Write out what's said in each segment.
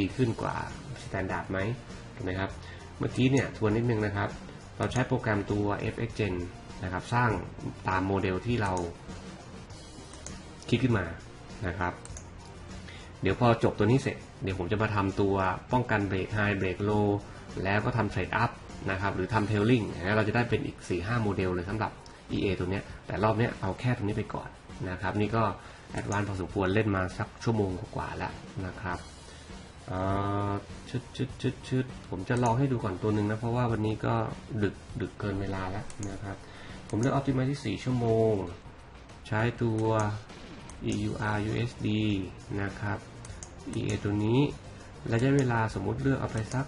ดีขึ้นกว่าสแตนดาร์ดไหมถูกไหมครับ เมื่อกี้เนี่ยทวนนิดนึงนะครับ เราใช้โปรแกรมตัว FXGen นะครับ สร้างตามโมเดลที่เราคิดขึ้นมานะครับ เดี๋ยวพอจบตัวนี้เสร็จ เดี๋ยวผมจะมาทำตัวป้องกันเบรกไฮเบรกโลแล้วก็ทำเทรดอัพนะครับ หรือทำเทลลิงเราจะได้เป็นอีก 4-5 โมเดลเลยสำหรับ EA ตัวเนี้ย แต่รอบเนี้ยเอาแค่ตรงนี้ไปก่อนนะครับ นี่ก็แอดวานพอสมควรเล่นมาสักชั่วโมงกว่าแล้วนะครับ ชุดชุดชุดชุดผมจะลองให้ดูก่อนตัวหนึ่งนะ เพราะว่าวันนี้ก็ดึกดึกเกินเวลาแล้วนะครับ ผมเลือก Optimize ที่ 4 ชั่วโมง ใช้ตัว EUR USD นะครับ EA ตัวนี้ระยะเวลาสมมุติเลือกเอาไปสัก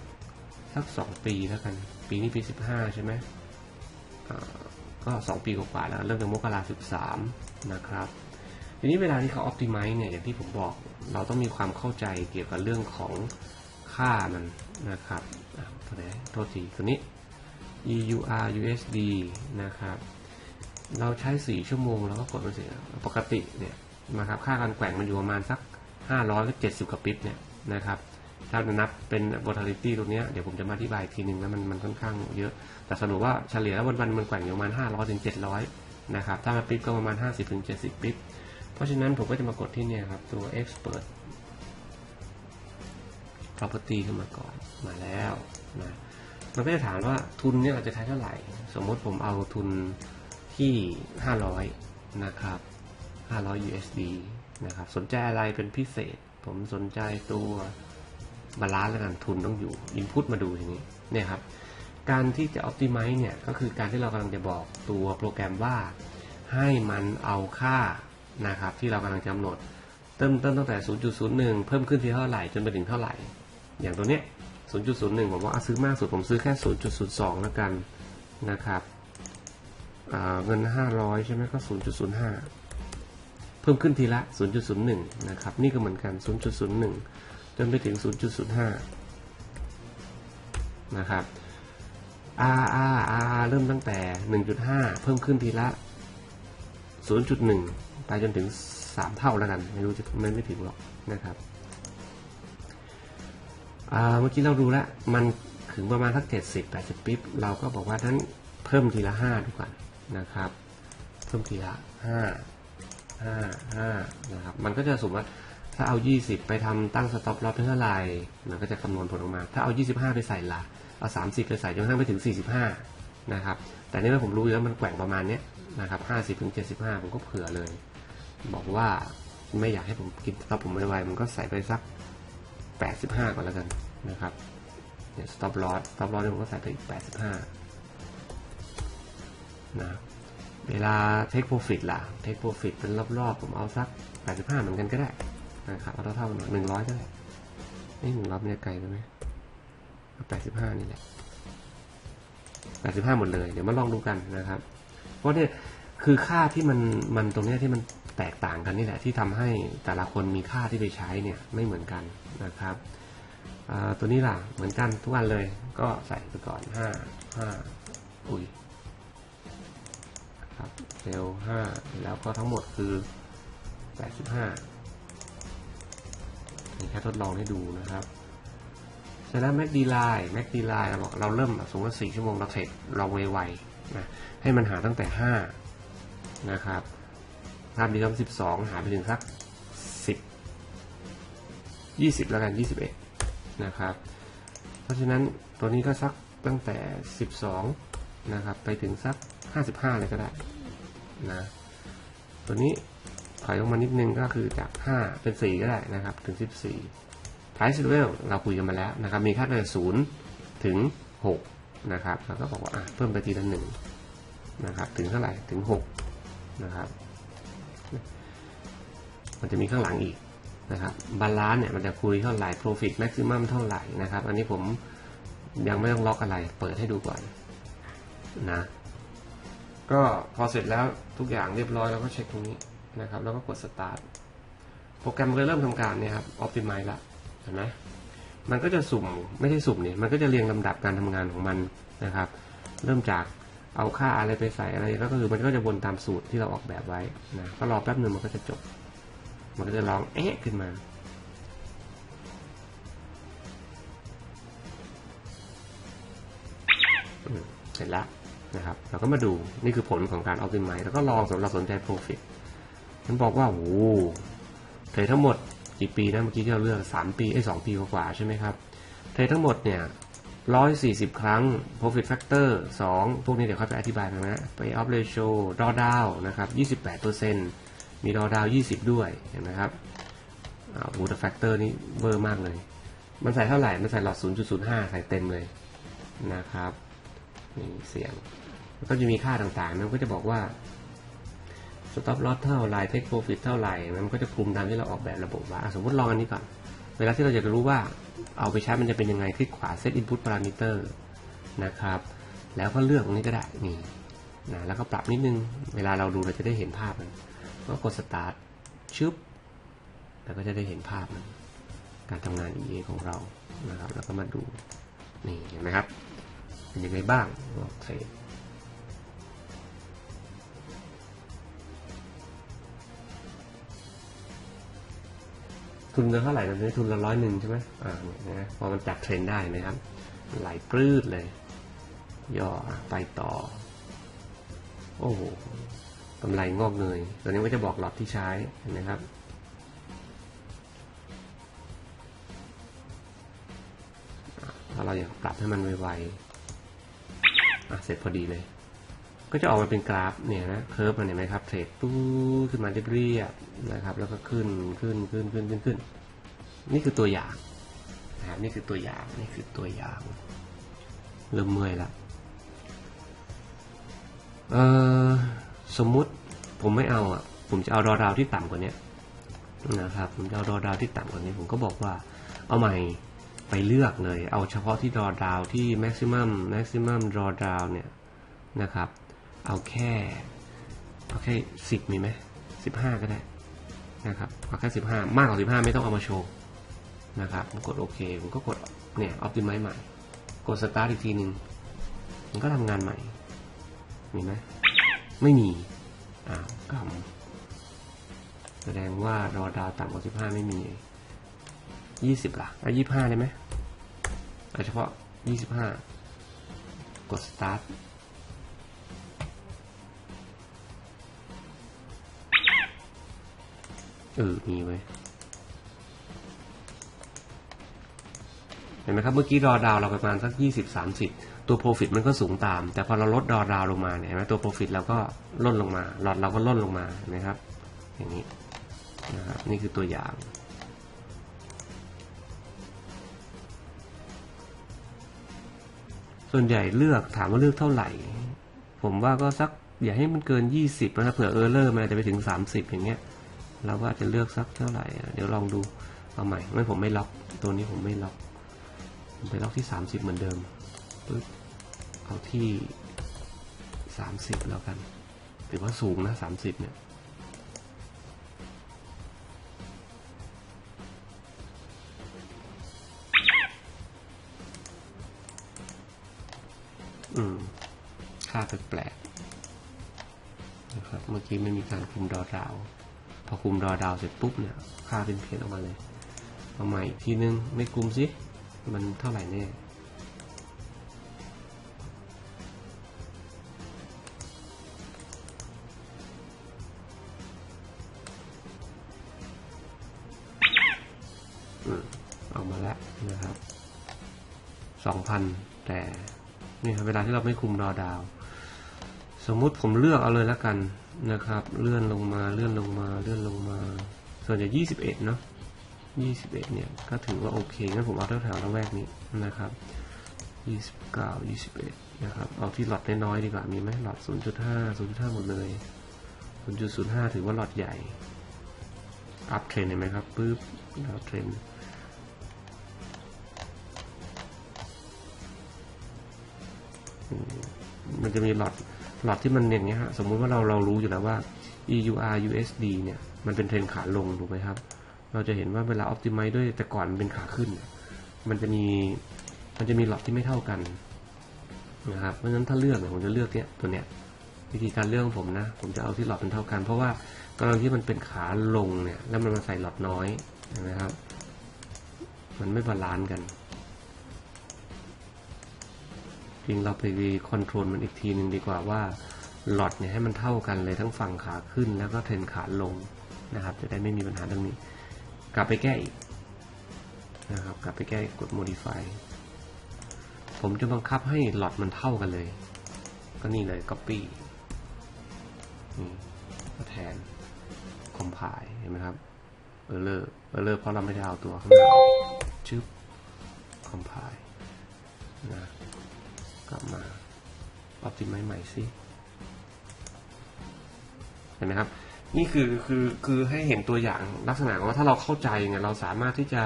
สัก 2 ปีแล้วกัน ปีนี้ปี 15 ใช่ไหมก็ 2 ปีกว่าแล้ว เริ่มจากมกรา13นะครับ ทีนี้เวลาที่เขา optimize เนี่ยอย่างที่ผมบอก เราต้องมีความเข้าใจเกี่ยวกับเรื่องของค่ามันนะครับตัวไหนโทษทีตัวนี้ EUR USD นะครับ เราใช้ 4 ชั่วโมง แล้วก็กดมันเสียปกติเนี่ยนะครับค่าการแกว่งมันอยู่ประมาณสัก 500ก็70กว่าปิ๊บเนี่ยนะครับถ้านับเป็น volatility ตรงนี้เดี๋ยวผมจะมาอธิบายทีนึงนะมันมันค่อนข้างเยอะ แต่สรุปว่าเฉลี่ยแล้ววันๆมันแกว่งอยู่ประมาณ 500ถึง700นะครับถ้ามาปิ๊บก็ประมาณ 50ถึง70ปิ๊บ เพราะฉะนั้นผมก็จะมากดที่เนี่ยครับ ตัว expert property ขึ้นมาก่อนมาแล้วนะมันก็จะถามว่าทุนเนี่ยเราจะใช้เท่าไหร่ สมมติผมเอาทุนที่ 500 นะครับ 500 USD นะครับ สนใจอะไรเป็นพิเศษ ผมสนใจตัวบาลานซ์แล้วกันทุนต้องอยู่ Input มาดูทีนี้เนี่ยครับ การที่จะ Optimize เนี่ย ก็คือการที่เรากำลังจะบอกตัวโปรแกรมว่า ให้มันเอาค่า นะครับ ที่เรากำลังกำหนดเริ่มต้นตั้งแต่ 0.01 เพิ่มขึ้นที่เท่าไหร่จนไปถึงเท่าไหร่ อย่างตัวเนี้ย 0.01 ผมว่าซื้อมากสุดผมซื้อแค่ 0.02 แล้วกันนะครับเงิน 500 ใช่ไหมก็ 0.05 เพิ่มขึ้นทีละ 0.01 นะครับ นี่ก็เหมือนกัน 0.01 จนไปถึง 0.05 นะครับ R R R เริ่มตั้งแต่ 1.5 เพิ่มขึ้นทีละ 0.1 ไปจนถึง 3 เท่าแล้วกัน ไม่รู้จะไม่ไม่ถึงหรอกนะครับเมื่อกี้เราดูแล้วมันถึงประมาณสัก70 80ปิ๊บเราก็บอกว่านั้นเพิ่มทีละ5ดีกว่านะครับ เพิ่มทีละ 5 5 5นะครับมันก็จะสมมติว่าถ้าเอา 20 ไปทำตั้งสต็อปลอสเท่าไหร่มันก็จะคำนวณผลออกมา ถ้าเอา 25 ไปใส่ละเอา 30 ไปใส่จนกระทั่งไปถึง 45 นะครับ แต่นี่เมื่อผมรู้แล้วมันแกว่งประมาณนี้นะครับ 50 ถึง 75 ผมก็เผื่อเลย บอกว่าไม่อยากให้ผมกินสต็อปผมไวๆมันก็ใส่ไปสัก 85 ก่อนแล้วกันนะครับเนี่ยสต็อปลอสสต็อปลอสเนี่ผมก็ใส่ไปอีก 85 นะ เวลา take profit ล่ะ take profit เป็นรอบๆ ผมเอาสัก 85 เหมือนกันก็ได้นะครับเอาเท่าๆหนึ่งร้อยก็ได้นี่หนึ่งร้อยเนี่ยไกลไปไหมแปดสิบห้านี่แหละแปดสิบห้าหมดเลย เดี๋ยวมาลองดูกันนะครับ เพราะเนี่ยคือค่าที่มันมันตรงเนี้ยที่มัน แตกต่างกันนี่แหละที่ทำให้แต่ละคนมีค่าที่ไปใช้เนี่ยไม่เหมือนกันนะครับตัวนี้ล่ะเหมือนกันทุกวันเลยก็ใส่ไปก่อนห้าห้าอุ้ยครับเซลห้าแล้วก็ทั้งหมดคือแปดสิบห้านี่แค่ทดลองให้ดูนะครับเสร็จแล้วแม็กดีไลน์แม็กดีไลน์เราบอกเราเริ่มสมมติสี่ชั่วโมงเราเสร็จเราไวๆนะให้มันหาตั้งแต่ห้านะครับ ภาพดีก็สิบสองหาไปถึงสักสิบยี่สิบแล้วกันยี่สิบเอ็ดนะครับ เพราะฉะนั้นตัวนี้ก็สักตั้งแต่สิบสองนะครับ ไปถึงสักห้าสิบห้าเลยก็ได้นะตัวนี้ถอยลงมานิดนึงก็คือจาก5เป็น4ก็ได้นะครับ ถึง14 price level เราคุยกันมาแล้วนะครับ มีค่าตั้งแต่0ถึง6นะครับ แล้วก็บอกว่าเพิ่มไปทีละหนึ่งนะครับ ถึงเท่าไหร่ ถึง6นะครับ มันจะมีข้างหลังอีกนะครับบาลานซ์เนี่ยมันจะคุยเท่าไหร่ profit maximum เท่าไหร่นะครับ อันนี้ผมยังไม่ต้องล็อกอะไร เปิดให้ดูก่อนนะ ก็พอเสร็จแล้วทุกอย่างเรียบร้อยแล้วก็เช็คตรงนี้นะครับ แล้วก็กด start โปรแกรมก็เริ่มทำการเนี่ยครับ optimize ละเห็นไหมมันก็จะสุ่มไม่ใช่สุ่มเนี่ยมันก็จะเรียงลำดับการทำงานของมันนะครับ เริ่มจากเอาค่าอะไรไปใส่อะไรแล้วก็คือมันก็จะวนตามสูตรที่เราออกแบบไว้นะก็รอแป๊บหนึ่งมันก็จะจบ มันก็จะร้องเอ๊ะขึ้นมาเสร็จแล้วนะครับ เราก็มาดูนี่คือผลของการออปติมไมแล้วก็ลองสำหรับสนใจ Profit มันบอกว่าโอ้เทรดทั้งหมดกี่ปีนะเมื่อกี้ที่เราเลือก 3 ปีไอ้สปีกว่าใช่ไหมครับเทรดทั้งหมดเนี่ย140 ครั้ง profit factor 2 พวกนี้เดี๋ยวค่อยไปอธิบายนะ pay off ratio drawdown นะครับ 28% มี drawdown 20 ด้วยเห็นไหมครับอ่าโอ้โหแต่ factor นี่เวอร์มากเลย มันใส่เท่าไหร่ มันใส่หลอด 0.05 ใส่เต็มเลยนะครับนี่เสียงก็จะมีค่าต่างๆ มันก็จะบอกว่า stop loss เท่าไหร่ take profit เท่าไหร่มันก็จะคุมตามที่เราออกแบบระบบว่าสมมติลองอันนี้ก่อน เวลาที่เราอยากจะรู้ว่าเอาไปใช้มันจะเป็นยังไงคลิกขวา set input parameter นะครับ แล้วก็เลือกตรงนี้ก็ได้นี่นะแล้วก็ปรับนิดนึง เวลาเราดูเราจะได้เห็นภาพมัน ก็กด start ชึบ แล้วก็จะได้เห็นภาพมันการทำงาน EA ของเรา นะครับ แล้วก็มาดู นี่เห็นไหมครับ เป็นยังไงบ้างลอเทรดทุนเราเท่าไหร่ตอนนี้ทุนละร้อยหนึ่งใช่ไหมอ่าเนี่ยนะพอมันจับเทรนได้นะครับ ไหลปลื้ดเลย ย่อไปต่อ โอ้โห กำไรงอกเงยตอนนี้ก็จะบอกหลอดที่ใช้นไหมครับถ้าเราอยากปรับให้มันไวๆเสร็จพอดีเลย ก็จะออกมาเป็นกราฟเนี่ยนะเคิร์ฟมันเห็นไหมครับเทรดตู้ขึ้นมาเรียบๆนะครับ แล้วก็ขึ้นขึ้นขึ้นขึ้นขึ้นขึ้น นี่คือตัวอย่างนะครับนี่คือตัวอย่างนี่คือตัวอย่างเริ่มเมื่อยละเออ สมมุติผมไม่เอาอะ ผมจะเอาดอดาวที่ต่ำกว่านี้นะครับ ผมจะเอาดอดาวที่ต่ำกว่านี้ ผมก็บอกว่า เอาใหม่ไปเลือกเลย เอาเฉพาะที่ดอดาวที่ maximum maximum drawdown เนี่ยนะครับ เอาแค่เอาแค่สิบมีไหมสิบห้าก็ได้นะครับเอาแค่สิบห้ามากกว่าสิบห้าไม่ต้องเอามาโชว์นะครับผมกดโอเคผมก็กดเนี่ย optimize ใหม่ กด start อีกทีหนึ่งมันก็ทำงานใหม่มีไหม ไม่มีอ้าวกำแสดงว่ารอดาวต่ำกว่าสิบห้าไม่มียี่สิบล่ะเอายี่ห้าได้ไหมเอาเฉพาะยี่สิบห้ากด start เออ มีไว้ยเห็นไหมครับ เมื่อกี้รอดาวเราประมาณสักยี่สิบสามสิบ ตัว profit มันก็สูงตาม แต่พอเราลดดอดาวลงมาเนี่ยนไหมตัว profit เราก็ล่นลงมาหลอดเราก็ล่นลงมานไหมครับ อย่างนี้นะครับนี่คือตัวอย่างส่วนใหญ่เลือกถามว่าเลือกเท่าไหร่ ผมว่าก็สักอย่าให้มันเกิน 20นะเผื่อเออร์เลอร์มันจะไปถึง 30 อย่างเงี้ยเราก็อาจจะเลือกสักเท่าไหร่ เดี๋ยวลองดูเอาใหม่ไม่ผมไม่ล็อกตัวนี้ผมไม่ล็อกผมไปล็อกที่ 30 เหมือนเดิมปึ๊บ เอาที่ 30 แล้วกัน ถือว่าสูงนะ 30 เนี่ยอืม ค่าแปลกๆนะครับ เมื่อกี้ไม่มีการคุมดอดาว พอคุมดอดาวเสร็จปุ๊บเนี่ย ค่าเป็นเพจออกมาเลย เอาใหม่อีกทีนึง ไม่คุมสิ มันเท่าไหร่แน่ นี่ครับเวลาที่เราไม่คุมดอดาว สมมุติผมเลือกเอาเลยแล้วกันนะครับ เลื่อนลงมาเลื่อนลงมาเลื่อนลงมา ส่วนใหญ่ยี่สิบเอ็ดเนาะยี่สิบเอ็ดเนี่ยก็ถือว่าโอเคงั้นผมเอาแถวๆละแวกนี้นะครับยี่สิบเก้ายี่สิบเอ็ดนะครับเอาที่หลอดน้อยๆดีกว่ามีไหมหลอดศูนย์จุดห้าศูนย์จุดห้าหมดเลยศูนย์จุดศูนย์ห้าถือว่าหลอดใหญ่อัพเทรนเห็นไหมครับปึ๊บดาวเทรน มันจะมีหลอดหลอดที่มันอย่างเงี้ยฮะสมมุติว่าเราเรารู้อยู่แล้วว่า EUR USD เนี่ยมันเป็นเทรนขาลงถูกไหมครับ เราจะเห็นว่าเวลา optimize ด้วยแต่ก่อนมันเป็นขาขึ้น มันจะมีมันจะมีหลอดที่ไม่เท่ากันนะครับเพราะฉะนั้นถ้าเลือกเนี่ยผมจะเลือกเนี้ยตัวเนี้ยวิธีการเลือกของผมนะ ผมจะเอาที่หลอดเป็นเท่ากัน เพราะว่ากรณีที่มันเป็นขาลงเนี่ยแล้วมันมาใส่หลอดน้อยนไหมครับ มันไม่บาลานซ์กัน ริงเราไปคอนโทรลมันอีกทีหนึ่งดีกว่าว่าหลอดเนี่ยให้มันเท่ากันเลยทั้งฝั่งขาขึ้นแล้วก็เทรนขาลงนะครับ จะได้ไม่มีปัญหาเรื่องนี้ กลับไปแก้อีกนะครับ กลับไปแก้กด modify ผมจะบังคับให้หลอดมันเท่ากันเลย ก็นี่เลย copy นี่ก็แทน compile เห็นไหมครับ error error เพราะเราไม่ได้เอาตัวข้างหน้าออกชึบ compile นะ กลับมา optimize ใหม่สิเห็นไหมครับนี่คือคือคือให้เห็นตัวอย่างลักษณะว่าถ้าเราเข้าใจเนี่ยเราสามารถที่จะ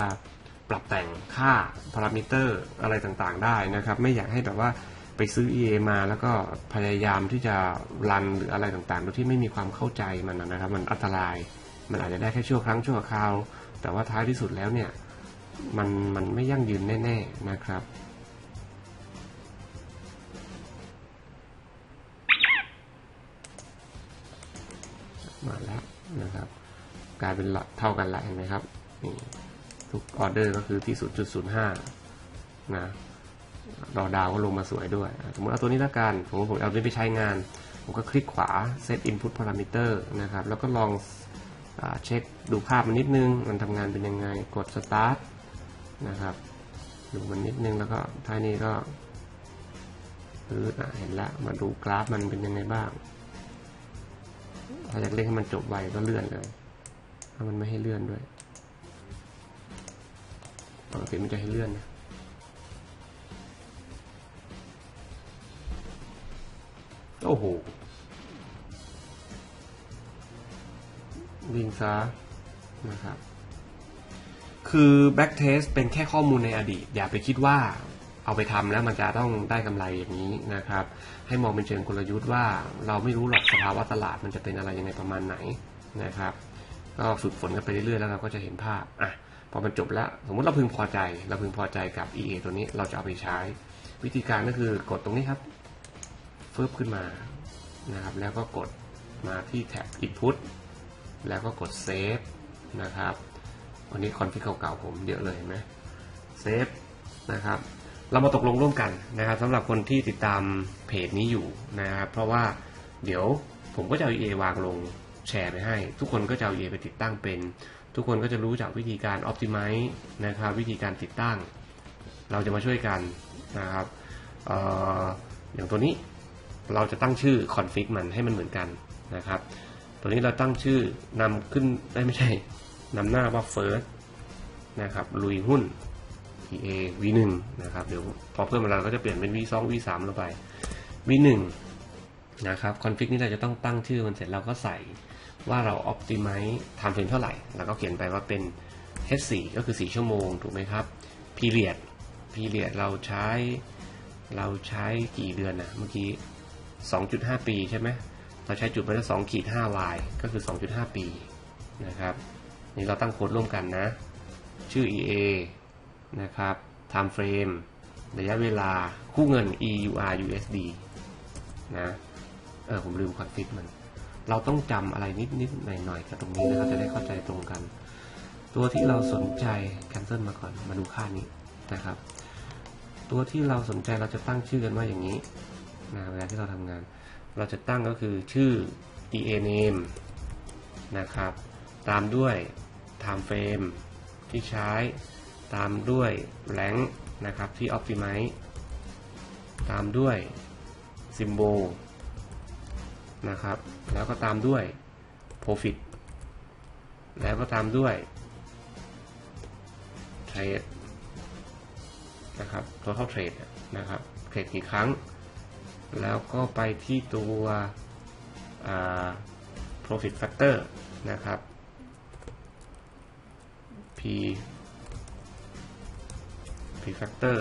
ปรับแต่งค่าพารามิเตอร์อะไรต่างๆได้นะครับ ไม่อยากให้แบบว่าไปซื้อ EA มาแล้วก็พยายามที่จะรันหรืออะไรต่างๆโดยที่ไม่มีความเข้าใจมันนะครับ มันอันตราย มันอาจจะได้แค่ชั่วครั้งชั่วคราว แต่ว่าท้ายที่สุดแล้วเนี่ย มันมันไม่ยั่งยืนแน่ ๆนะครับ นะครับ กลายเป็นหลอดเท่ากันละเห็นไหมครับนี่ทุกออเดอร์ก็คือที่ 0.05 นะดอดาวก็ลงมาสวยด้วย สมมติเอาตัวนี้ละกัน ผมผมเอาตัวนี้ไปใช้งาน ผมก็คลิกขวา set input parameter นะครับ แล้วก็ลองอเช็คดูภาพมันนิดนึง มันทำงานเป็นยังไง กด start นะครับ ดูมันนิดนึง แล้วก็ท้ายนี้ก็เห็นแล้วมาดูกราฟมันเป็นยังไงบ้าง ถ้าอยากเล่นให้มันจบไวก็เลื่อนเลยถ้ามันไม่ให้เลื่อนด้วยปกติมันจะให้เลื่อนนะโอ้โหวิ่งซะนะครับ คือ back test เป็นแค่ข้อมูลในอดีต อย่าไปคิดว่า เอาไปทำแล้วมันจะต้องได้กำไรอย่างนี้นะครับ ให้มองเป็นเชิงกลยุทธ์ว่าเราไม่รู้หรอกสภาวะตลาดมันจะเป็นอะไรยังไงประมาณไหนนะครับ ก็ฝึกฝนกันไปเรื่อยๆแล้วเราก็จะเห็นภาพอะพอมันจบแล้ว สมมติเราพึงพอใจ เราพึงพอใจกับ EA ตัวนี้เราจะเอาไปใช้ วิธีการก็คือกดตรงนี้ครับเฟึบขึ้นมานะครับ แล้วก็กดมาที่แท็บ Input แล้วก็กด Save นะครับวันนี้คอนฟิกเก่าๆผมเยอะเลยเห็นไหมเซฟนะครับ เรามาตกลงร่วมกันนะครับสำหรับคนที่ติดตามเพจนี้อยู่นะครับเพราะว่าเดี๋ยวผมก็จะเอา EA วางลงแชร์ไปให้ ทุกคนก็จะเอา EA ไปติดตั้งเป็น ทุกคนก็จะรู้จากวิธีการ Optimize นะครับวิธีการติดตั้ง เราจะมาช่วยกันนะครับอออย่างตัวนี้เราจะตั้งชื่อ config มันให้มันเหมือนกันนะครับ ตัวนี้เราตั้งชื่อนำขึ้นได้ไม่ใช่นำหน้าว่า first นะครับลุยหุ้น EA V1 นะครับ เดี๋ยวพอเพิ่มเวลาก็จะเปลี่ยนเป็น V2 V3 ลงไป V1 นะครับคอนฟิกนี้เราจะต้องตั้งชื่อมันเสร็จเราก็ใส่ว่าเรา optimize time frame เท่าไหร่ แล้วก็เขียนไปว่าเป็น H4 ก็คือ 4 ชั่วโมง ถูกไหมครับ period period เราใช้ เราใช้กี่เดือนนะเมื่อกี้ 2.5 ปีใช่ไหมเราใช้จุดไปแล้ว2ขีด 5y ก็คือ 2.5 ปีนะครับ นี่เราตั้งโค้ดร่วมกันนะ ชื่อ EA นะครับ time frame ระยะเวลาคู่เงิน EUR USD นะเออผมลืมคอนฟิกมัน เราต้องจำอะไรนิดนิดหน่อยหน่อยๆกับตรงนี้นะครับจะได้เข้าใจตรงกัน ตัวที่เราสนใจ cancel มาก่อนมาดูค่านี้นะครับ ตัวที่เราสนใจเราจะตั้งชื่อกันว่าอย่างนี้นะเวลาที่เราทำงาน เราจะตั้งก็คือชื่อ EA name นะครับ ตามด้วย time frame ที่ใช้ ตามด้วย rank นะครับที่ optimize ตามด้วย symbol นะครับ แล้วก็ตามด้วย profit แล้วก็ตามด้วย trade นะครับ total trade นะครับ เทรดกี่ครั้ง แล้วก็ไปที่ตัวอ่า profit factor นะครับ P P factor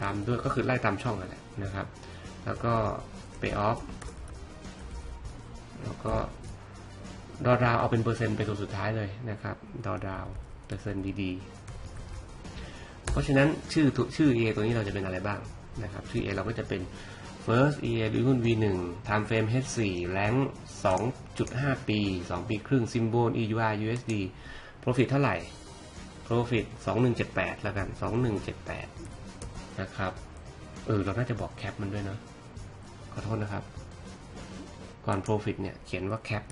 ตามด้วยก็คือไล่ตามช่องนั่นแหละนะครับ แล้วก็ pay off แล้วก็ดอดาวเอาเป็นเปอร์เซ็นต์เป็นตัวสุดท้ายเลยนะครับดอดาวเปอร์เซ็นต์ดีๆ เพราะฉะนั้นชื่อชื่อ A ตัวนี้เราจะเป็นอะไรบ้างนะครับชื่อ A เราก็จะเป็น first EA หรือหุ้น V1 time frame H4 rank 2.5 ปี 2 ปีครึ่ง symbol EUR USD profit เท่าไหร่ profit 2178แล้วกัน 2178 นะครับ เออ เราน่าจะบอกแคปมันด้วยเนอะขอโทษนะครับ ก่อน profit เนี่ย เขียนว่าแคป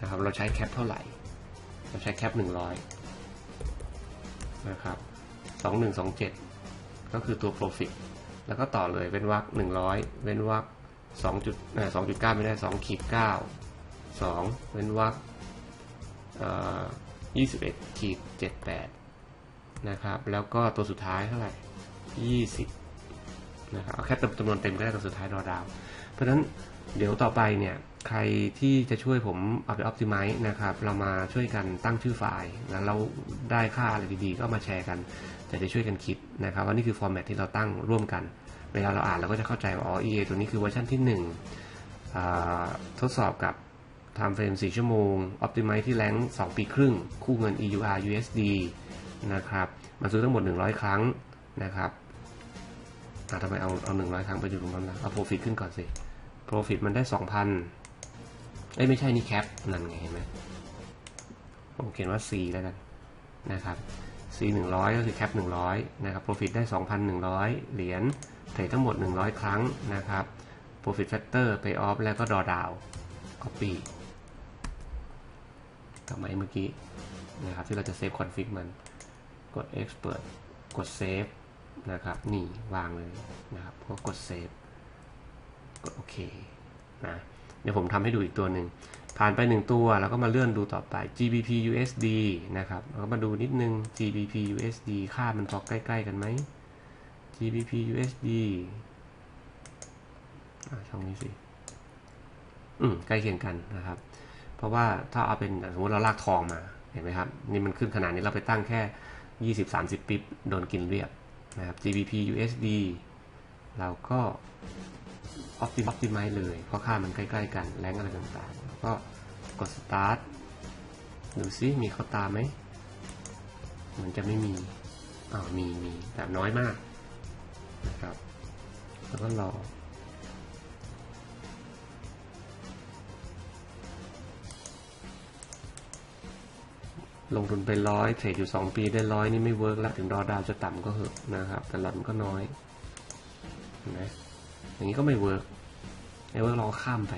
นะครับ เราใช้แคปเท่าไหร่ เราใช้แคปหนึ่งร้อยนะครับสองหนึ่งสองเจ็ดก็คือตัว profit แล้วก็ต่อเลยเว้นวรรคหนึ่งร้อยเว้นวรรคสองจุดสองจุดเก้าไม่ได้สองขีดเก้าสองเว้นวรรค ยี่สิบเอ็ดขีดเจ็ดแปดนะครับแล้วก็ตัวสุดท้ายเท่าไหร่ยี่สิบนะครับเอาแค่จำนวนเต็มก็ได้ตัวสุดท้ายรอดาว เพราะฉะนั้นเดี๋ยวต่อไปเนี่ยใครที่จะช่วยผมเอาไป optimize นะครับ เรามาช่วยกันตั้งชื่อไฟล์แล้วเราได้ค่าอะไรดีๆ ก็มาแชร์กันจะได้ช่วยกันคิดนะครับว่านี่คือ format ที่เราตั้งร่วมกัน เวลาเราอ่านเราก็จะเข้าใจว่าอ๋อ EA ตัวนี้คือเวอร์ชันที่1อ่าทดสอบกับ time frame 4 ชั่วโมง optimize ที่แรง2 ปีครึ่ง คู่เงิน EUR USD นะครับมันซื้อทั้งหมด 100 ครั้งนะครับอาทำไมเอาเอา 100 ครั้งไปอยู่ตรงนั้นนะเอา profit ขึ้นก่อนสิ profit มันได้ 2,000เอ้ยไม่ใช่นี่แคปนั่นไงเห็นไหมผมเขียนว่า C แล้วกันนะครับ C 100 ก็คือแคป100 นะครับ profit ได้ 2,100 เหรียญเทรดทั้งหมด 100 ครั้งนะครับ profit factor pay off แล้วก็ draw down copy กับมาเมื่อกี้นะครับที่เราจะเซฟคอนฟิกมันกด expert กด save นะครับนี่วางเลยนะครับก็กด save กดโอเคนะเดี๋ยวผมทำให้ดูอีกตัวหนึ่งผ่านไปหนึ่งตัวแล้วก็มาเลื่อนดูต่อไป GBP USD นะครับเราก็มาดูนิดนึง GBP USD ค่ามันพอใกล้ ๆ กันไหม GBP USD อ่าช่องนี้สิ อืมใกล้เคียงกันนะครับ เพราะว่าถ้าเอาเป็นสมมติเราลากทองมาเห็นไหมครับนี่มันขึ้นขนาดนี้เราไปตั้งแค่ 20-30 ปิ๊บโดนกินเรียบนะครับ GBP USD เราก็ optimize optimize เลยเพราะค่ามันใกล้ๆกันแรงอะไรต่างๆ ก็กด start ดูซิมีเข้าตามไหมมือนจะไม่มีอ้าวมีมีแต่น้อยมากนะครับแล้วก็รอ ลงทุนไปร้อยเทรดอยู่สองปีได้ร้อยนี่ไม่เวิร์กแล้วถึงดอดาวจะต่ำก็เหอะนะครับ แต่หลอนก็น้อยเห็นไหมอย่างนี้ก็ไม่เวิร์กไม่เวิร์กเราข้ามไป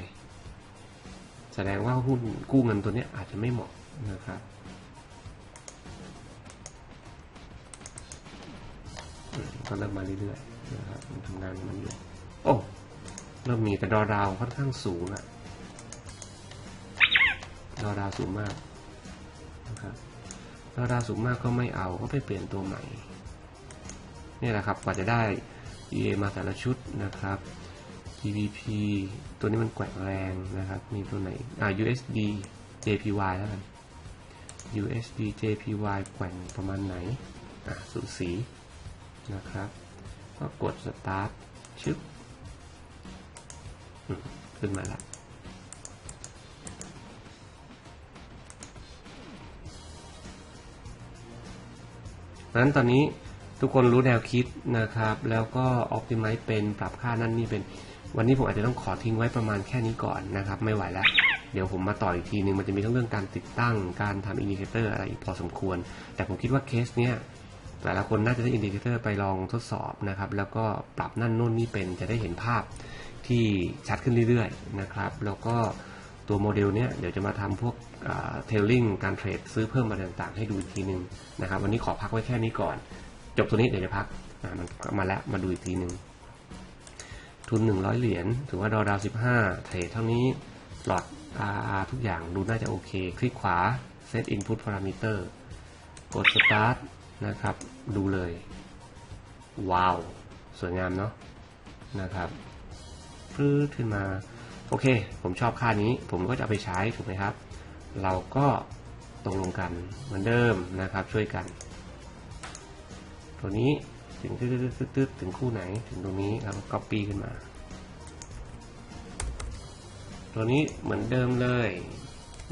แสดงว่าหุ้นกู้เงินตัวนี้อาจจะไม่เหมาะนะครับก็เริ่มมาเรื่อยๆนะครับมันทำงานมันอยู่โอ้เริ่มมีแต่ดอดาวค่อนข้างสูงอะดอดาวสูงมาก นะครับถ้าราสูงมากก็ไม่เอาก็ไปเปลี่ยนตัวใหม่นี่แหละครับกว่าจะได้ EA มาแต่ละชุดนะครับ GBP ตัวนี้มันแกว่งแรงนะครับ มีตัวไหนอ่า USD JPY แล้วกัน USD JPY แกว่งประมาณไหนอะสูสีนะครับ ก็กด start ชึบขึ้นมาแล้ว เพราะฉะนั้นตอนนี้ทุกคนรู้แนวคิดนะครับ แล้วก็ optimize เป็นปรับค่านั่นนี่เป็น วันนี้ผมอาจจะต้องขอทิ้งไว้ประมาณแค่นี้ก่อนนะครับ ไม่ไหวแล้ว เดี๋ยวผมมาต่ออีกทีนึง มันจะมีทั้งเรื่องการติดตั้ง การทำอินดิเคเตอร์อะไรอีกพอสมควร แต่ผมคิดว่าเคสเนี้ยแต่ละคนน่าจะได้อินดิเคเตอร์ไปลองทดสอบนะครับ แล้วก็ปรับนั่นนู่นนี่เป็นจะได้เห็นภาพที่ชัดขึ้นเรื่อยๆนะครับ แล้วก็ ตัวโมเดลเนี้ยเดี๋ยวจะมาทำพวกเทลลิงการเทรดซื้อเพิ่มอะไรต่างๆ ให้ดูอีกทีนึงนะครับวันนี้ขอพักไว้แค่นี้ก่อน จบตัวนี้เดี๋ยวจะพักมันมาแล้วมาดูอีกทีหนึ่งทุน 100 เหรียญถือว่าดอดาว15 เทรดเท่านี้หลอด RR ทุกอย่างดูน่าจะโอเค คลิกขวา Set Input Parameter กด Start นะครับ ดูเลย ว้าว สวยงามเนาะนะครับฟื้นขึ้นมา โอเค ผมชอบค่านี้ ผมก็จะเอาไปใช้ถูกไหมครับ เราก็ตกลงกันเหมือนเดิมนะครับ ช่วยกัน ตัวนี้ถึงตึ๊ดๆๆๆถึงคู่ไหนถึงตรงนี้เราก็ copy ขึ้นมา ตัวนี้เหมือนเดิมเลย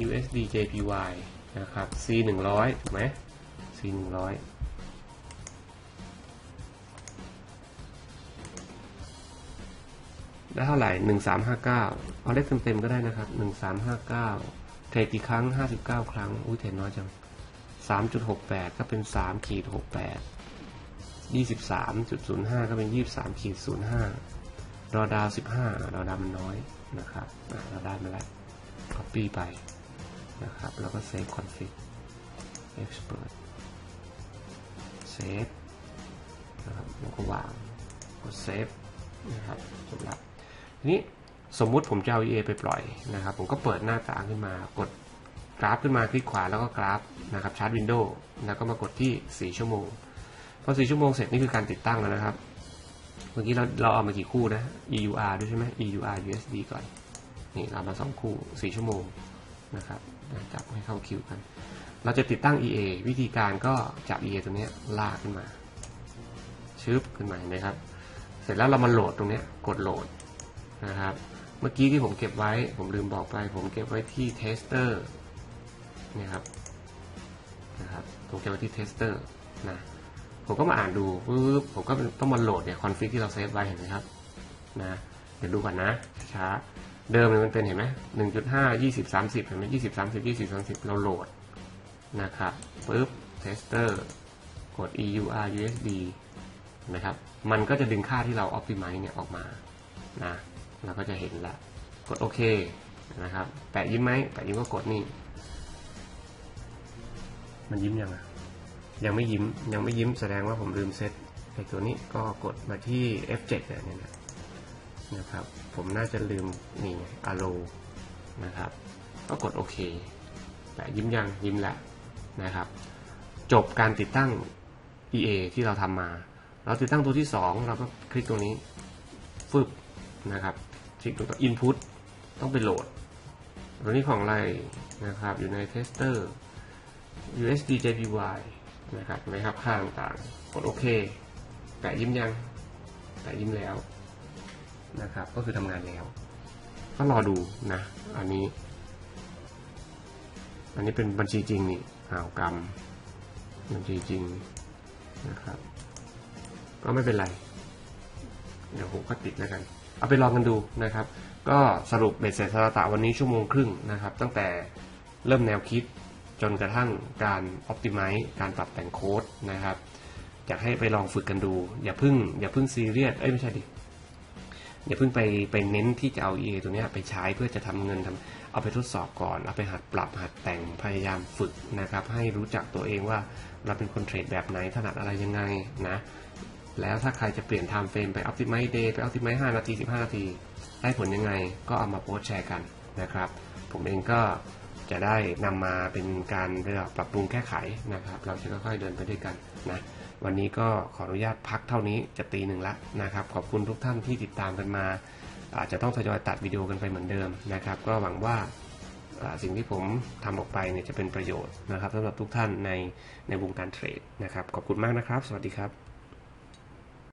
USD JPY นะครับ C 100ถูกไหม C 100 ได้เท่าไหร่หนึ่งสามห้าเก้าเอาเลขเต็มๆก็ได้นะครับหนึ่งสามห้าเก้าเทกี่ครั้งห้าสิบเก้าครั้ง อุ้ยเทน้อยจังสามจุดหกแปดก็เป็นสามขีดหกแปดยี่สิบสามจุดศูนย์ห้าก็เป็นยี่สิบสามขีดศูนย์ห้ารอดาวสิบห้ารอดาวมันน้อยนะครับเราได้มาแล้วคัปปี้ไปนะครับ แล้วก็เ save config expert ตเซฟนะครับแล้วก็วางกดเซฟนะครับจบแล้ว นี้สมมุติผมจะเอา EA ไปปล่อยนะครับ ผมก็เปิดหน้าต่างขึ้นมากดกราฟขึ้นมาคลิกขวาแล้วก็กราฟนะครับชาร์ตวินโดว์แล้วก็มากดที่ 4 ชั่วโมงพอ 4 ชั่วโมงเสร็จนี่คือการติดตั้งแล้วนะครับ เมื่อกี้เราเราเอามากี่คู่นะ EUR ด้วยใช่ไหม EUR USD ก่อน นี่เรามาสองคู่ 4 ชั่วโมงนะครับจับให้เข้าคิวกัน เราจะติดตั้ง EA วิธีการก็จับ EA ตัวนี้ลากขึ้นมาชึบขึ้นมาเห็นไหมครับ เสร็จแล้วเรามาโหลดตรงนี้กดโหลด นะครับ เมื่อกี้ที่ผมเก็บไว้ผมลืมบอกไป ผมเก็บไว้ที่ tester เนี่ยครับนะครับผมเก็บไว้ที่ tester นะผมก็มาอ่านดูปุ๊บผมก็ต้องมาโหลดเนี่ยคอนฟิกที่เราเซฟไว้เห็นไหมครับนะเดี๋ยวดูก่อนนะช้าเดิมเนี่ยมันเป็นเห็นไหมหนึ่งจุดห้ายี่สิบสามสิบเห็นไหมยี่สิบสามสิบยี่สิบสามสิบเราโหลดนะครับปุ๊บ tester กด EUR USD นะครับ มันก็จะดึงค่าที่เรา optimize เนี่ยออกมา นะ เราก็จะเห็นละกดโอเคนะครับแปะยิ้มไหมแปะยิ้มก็กดนี่ มันยิ้มยังอะยังไม่ยิ้มยังไม่ยิ้มแสดงว่าผมลืมเซตไอตัวนี้ก็กดมาที่ F7 เนี่ยนะนะครับ ผมน่าจะลืมนี่อ l โลนะครับ ก็กดโอเคแปะยิ้มยังยิ้มแล้วนะครับ จบการติดตั้ง EA ที่เราทำมา เราติดตั้งตัวที่ 2 เราก็คลิกตรงนี้ฟึบนะครับ ลิกตรงตัว Input ต้องไปโหลด ตัวนี้ของอะไรนะครับ อยู่ใน Tester USD JPY นะครับไหมครับค่าต่างๆ กดโอเค แปะยิ้มยัง แปะยิ้มแล้วนะครับ ก็คือทำงานแล้ว ก็รอดูนะ อันนี้ อันนี้เป็นบัญชีจริงนี่อ่าวกรรม บัญชีจริงนะครับ ก็ไม่เป็นไร เดี๋ยวผมก็ติดแล้วกัน เอาไปลองกันดูนะครับ ก็สรุปเบ็ดเสร็จสาระตะวันนี้ชั่วโมงครึ่งนะครับ ตั้งแต่เริ่มแนวคิดจนกระทั่งการ optimize การปรับแต่งโค้ดนะครับอยากให้ไปลองฝึกกันดู อย่าพึ่ง อย่าพึ่งซีเรียสเอ้ยไม่ใช่ดิอย่าพิ่งไปไปเน้นที่จะเอา EA ตัวเนี้ยไปใช้เพื่อจะทำเงินทำเอาไปทดสอบก่อน เอาไปหัดปรับหัดแต่งพยายามฝึกนะครับ ให้รู้จักตัวเองว่าเราเป็นคนเทรดแบบไหนถนัดอะไรยังไงนะ แล้วถ้าใครจะเปลี่ยน time frame ไป optimize day ไป optimize 5 นาที 15 นาที ได้ผลยังไงก็เอามาโพสต์แชร์กันนะครับ ผมเองก็จะได้นำมาเป็นการเรียกปรับปรุงแก้ไขนะครับ เราจะค่อยๆเดินไปด้วยกันนะ วันนี้ก็ขออนุญาตพักเท่านี้จะตีหนึ่งละนะครับ ขอบคุณทุกท่านที่ติดตามกันมา อาจจะต้องทยอยตัดวิดีโอกันไปเหมือนเดิมนะครับ ก็หวังว่าสิ่งที่ผมทำออกไปเนี่ยจะเป็นประโยชน์นะครับสำหรับทุกท่านในในวงการเทรดนะครับ ขอบคุณมากนะครับ สวัสดีครับ